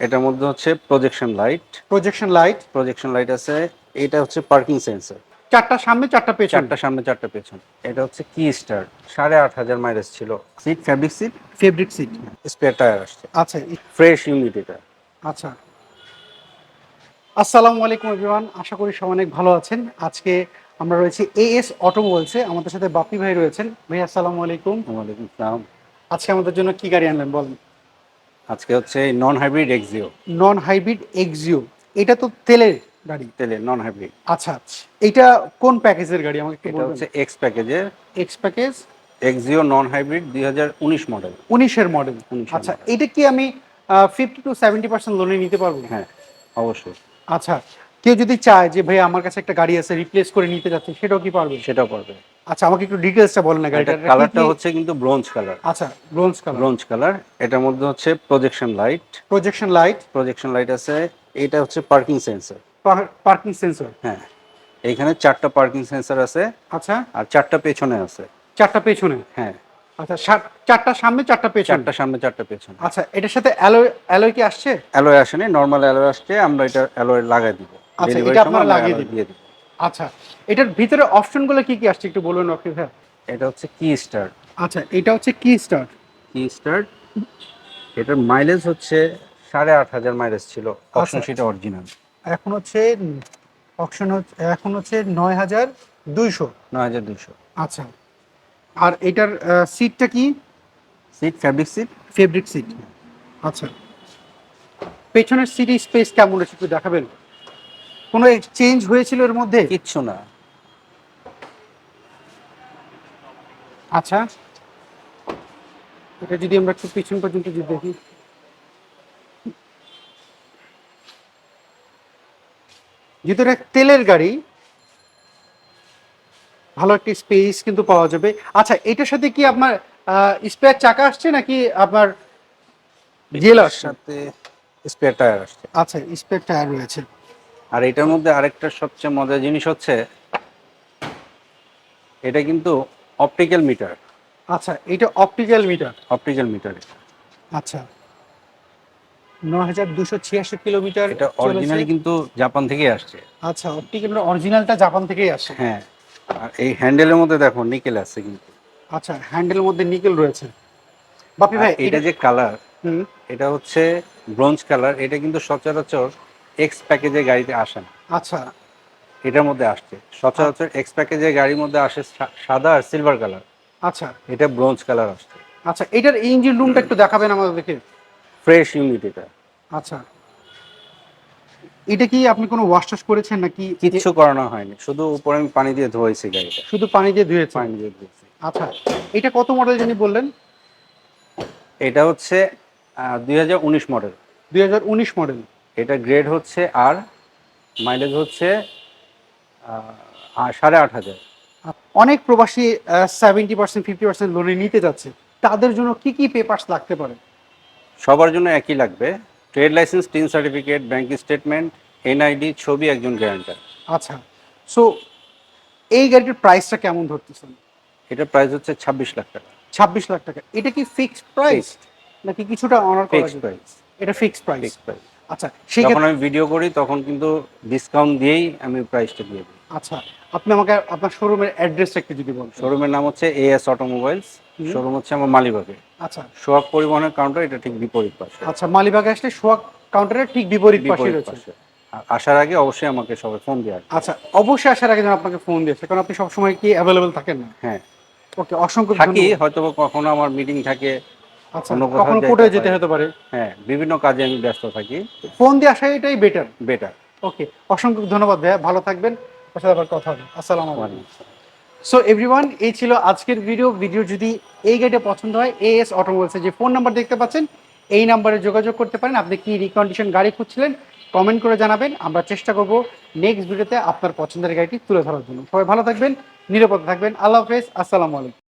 এটার মধ্যে হচ্ছে projection light projection light projection light আছে। এটা হচ্ছে পার্কিং সেন্সর চারটা সামনে চারটা পেছন। চারটা সামনে চারটা পেছন। এটা হচ্ছে কি স্টার সাড়ে আট হাজার মাইলেজ ছিল। Seat fabric seat fabric seat spare tyre আসছে। আচ্ছা। ফ্রেশ ইউনিট এটা। আচ্ছা। আসসালামু আলাইকুম এভরিওয়ান আশা করি সবাই অনেক ভালো আছেন। আজকে আমরা রয়েছি এএস অটোমোবাইলসে আমাদের সাথে বাপি ভাই রয়েছেন। ভাই আসসালামু আলাইকুম। ওয়ালাইকুম আসসালাম। আজকে আমাদের জন্য কি গাড়ি আনলেন বলেন? আজকে হচ্ছে non hybrid Axio non hybrid Axio এটা তো তেলের গাড়ি। তেলের নন হাইব্রিড আচ্ছা আচ্ছা। এটা কোন প্যাকেজের গাড়ি? আমাকে একটু এটা হচ্ছে এক্স প্যাকেজের। X package? Axio non hybrid দুই হাজার উনিশ মডেল উনিশের মডেল আচ্ছা এটা কি আমি ফিফটি টু সেভেন্টি পার্সেন্ট লোনে নিতে পারব? হ্যাঁ অবশ্যই। আচ্ছা কেউ যদি চায় যে ভাই আমার কাছে একটা গাড়ি আছে রিপ্লেস করে নিতে যাচ্ছে সেটাও কি পারবে? সেটাও পারবে। আচ্ছা আমাকে একটু ডিটেলসটা বলেন না কালারটা হচ্ছে কিন্তু ব্রোঞ্জ কালার আচ্ছা ব্রোঞ্জ কালার ব্রোঞ্জ কালার এটার মধ্যে হচ্ছে projection light projection light projection light আছে এটা হচ্ছে পার্কিং সেন্সর পার্কিং সেন্সর হ্যাঁ এইখানে চারটা পার্কিং সেন্সর আছে। আচ্ছা। আর চারটা পেছনে আছে। চারটা পেছনে? হ্যাঁ। আচ্ছা চারটা সামনে চারটা পেছনে? চারটা সামনে চারটা পেছনে। আচ্ছা এটার সাথে অ্যালয় অ্যালয় কি আসছে? অ্যালয় আসেনি নর্মাল অ্যালয় আসছে আমরা এটা অ্যালয় লাগাই দিব। আচ্ছা, এটা আপনারা লাগিয়ে দিয়ে দিব। আচ্ছা এটার ভিতরে অপশনগুলো কি কি আসছে একটু বলুন রকি ভাই? এটা হচ্ছে কি স্টার আচ্ছা এটা হচ্ছে কি স্টার কি স্টার এটার মাইলেজ হচ্ছে সাড়ে আট হাজার মাইলেজ ছিল। অপশন। সেটা অরিজিনাল এখন হচ্ছে অপশন হচ্ছে এখন হচ্ছে নয় হাজার দুইশো। নয় হাজার দুশো আচ্ছা আর এটার সিটটা কি? Seat fabric seat fabric seat আচ্ছা পেছনের সিট স্পেস কেমন আছে একটু দেখাবেন? কোনো চেঞ্জ হয়েছিল এর মধ্যে? কিচ্ছু না। আচ্ছা। এটা যদি আমরা একটু পিছন পর্যন্ত যদি দেখি। যেহেতু এটা তেলের গাড়ি ভালো একটি স্পেস কিন্তু পাওয়া যাবে। আচ্ছা এটার সাথে কি আপনার স্পেয়ার চাকা আসছে নাকি আপনার জেল আসছে? সাথে স্পেয়ার টায়ার আসছে। আচ্ছা স্পেয়ার টায়ার রয়েছে। আর এটার মধ্যে আরেকটা সবচেয়ে মজার জিনিস হচ্ছে এটা কিন্তু অপটিক্যাল মিটার আচ্ছা এটা অপটিক্যাল মিটার অপটিক্যাল মিটার আচ্ছা। নয় হাজার দুশো ছিয়াশি কিলোমিটার এটা অরিজিনালি কিন্তু জাপান থেকেই আসছে। আচ্ছা অপটিক্যাল অরিজিনালটা জাপান থেকেই আসে হ্যাঁ আর এই হ্যান্ডেলের মধ্যে দেখো নিকেল আছে কিন্তু। আচ্ছা হ্যান্ডেলের মধ্যে নিকেল রয়েছে। বাপি ভাই এটা যে কালার হুম, এটা হচ্ছে ব্রোঞ্জ কালার এটা কিন্তু সচরাচর এক্স প্যাকেজের গাড়িতে আসে না। আচ্ছা। এটার মধ্যে আসছে। সচরাচর এক্স প্যাকেজের গাড়ির মধ্যে আসে সাদা আর সিলভার কালার আচ্ছা। এটা ব্রোঞ্জ কালার আসছে। আচ্ছা এটার ইঞ্জিন রুমটা একটু দেখাবেন আমাদেরকে। ফ্রেশ ইউনিট এটা। আচ্ছা। এটা কি আপনি কোনো ওয়াশ টাশ করেছেন নাকি? কিচ্ছু করানো হয়নি। শুধু উপরে আমি পানি দিয়ে ধোয়াইছি গাড়িটা। শুধু পানি দিয়ে ধুয়েছেন? পানি দিয়ে ধুয়েছি। আচ্ছা এটা কত মডেল জানি বললেন? এটা হচ্ছে দুই হাজার উনিশ মডেল দুই হাজার উনিশ মডেল এটা গ্রেড হচ্ছে আর মাইলেজ হচ্ছে সাড়ে আট হাজার। অনেক প্রবাসী সেভেন্টি পার্সেন্ট ফিফটি পার্সেন্ট লোনে নিতে যাচ্ছে। তাদের জন্য কি কি পেপারস লাগতে পারে? সবার জন্য একই লাগবে। Trade licence TIN certificate bank statement NID ছবি একজন গ্যারান্টার আচ্ছা। সো এই গাড়িটির প্রাইসটা কেমন ধরতেছেন? এটা প্রাইস হচ্ছে ছাব্বিশ লাখ টাকা। ছাব্বিশ লাখ টাকা। এটা কি ফিক্সড প্রাইস নাকি কিছুটা অনার করা ফিক্সড প্রাইস এটা ফিক্সড প্রাইস ফিক্সড প্রাইস আচ্ছা যখন আমি ভিডিও করি তখন কিন্তু ডিসকাউন্ট দিয়েই আমি প্রাইসটা দিয়ে দিই। আচ্ছা আপনি আমাকে আপনার শোরুমের অ্যাড্রেসটা একটু যদি বলেন শোরুমের নাম হচ্ছে এএস অটোমোবাইলস শোরুম হচ্ছে আমার মালিবাগে। আচ্ছা। সোহাগ পরিবহনের কাউন্টার এটা ঠিক বিপরীত পাশে। আচ্ছা মালিবাগে আসলে সোয়াগ কাউন্টারের ঠিক বিপরীত পাশে রয়েছে। আসার আগে অবশ্যই আমাকে সবাই ফোন দিয়ে আচ্ছা অবশ্যই আসার আগে যেন আপনাকে ফোন দিয়েছে কারণ আপনি সবসময় কি অ্যাভেলেবেল থাকেন না। হ্যাঁ। ওকে অসংখ্য থাকি। হয়তো কখনো আমার মিটিং থাকে কখনো যাইতে কোর্টে যেতে হতে পারে? হ্যাঁ বিভিন্ন কাজে আমি ব্যস্ত থাকি। ফোন দিয়ে আসা এটাই বেটার বেটার ওকে অসংখ্য ধন্যবাদ ভাইয়া ভালো থাকবেন। সাথে আবার কথা হবে। আসসালামু আলাইকুম। সো এভরিওয়ান এই ছিল আজকের ভিডিও ভিডিও যদি এই গাড়িটা পছন্দ হয় এএস অটোমোবাইলসের যে ফোন নাম্বার দেখতে পাচ্ছেন এই নাম্বারে যোগাযোগ করতে পারেন। আপনি কি রিকন্ডিশন গাড়ি খুঁজছিলেন কমেন্ট করে জানাবেন। আমরা চেষ্টা করব নেক্সট ভিডিওতে আপনার পছন্দের গাড়িটি তুলে ধরার জন্য। সবাই ভালো থাকবেন নিরাপদ থাকবেন। আল্লাহ হাফেজ। আসসালামু আলাইকুম।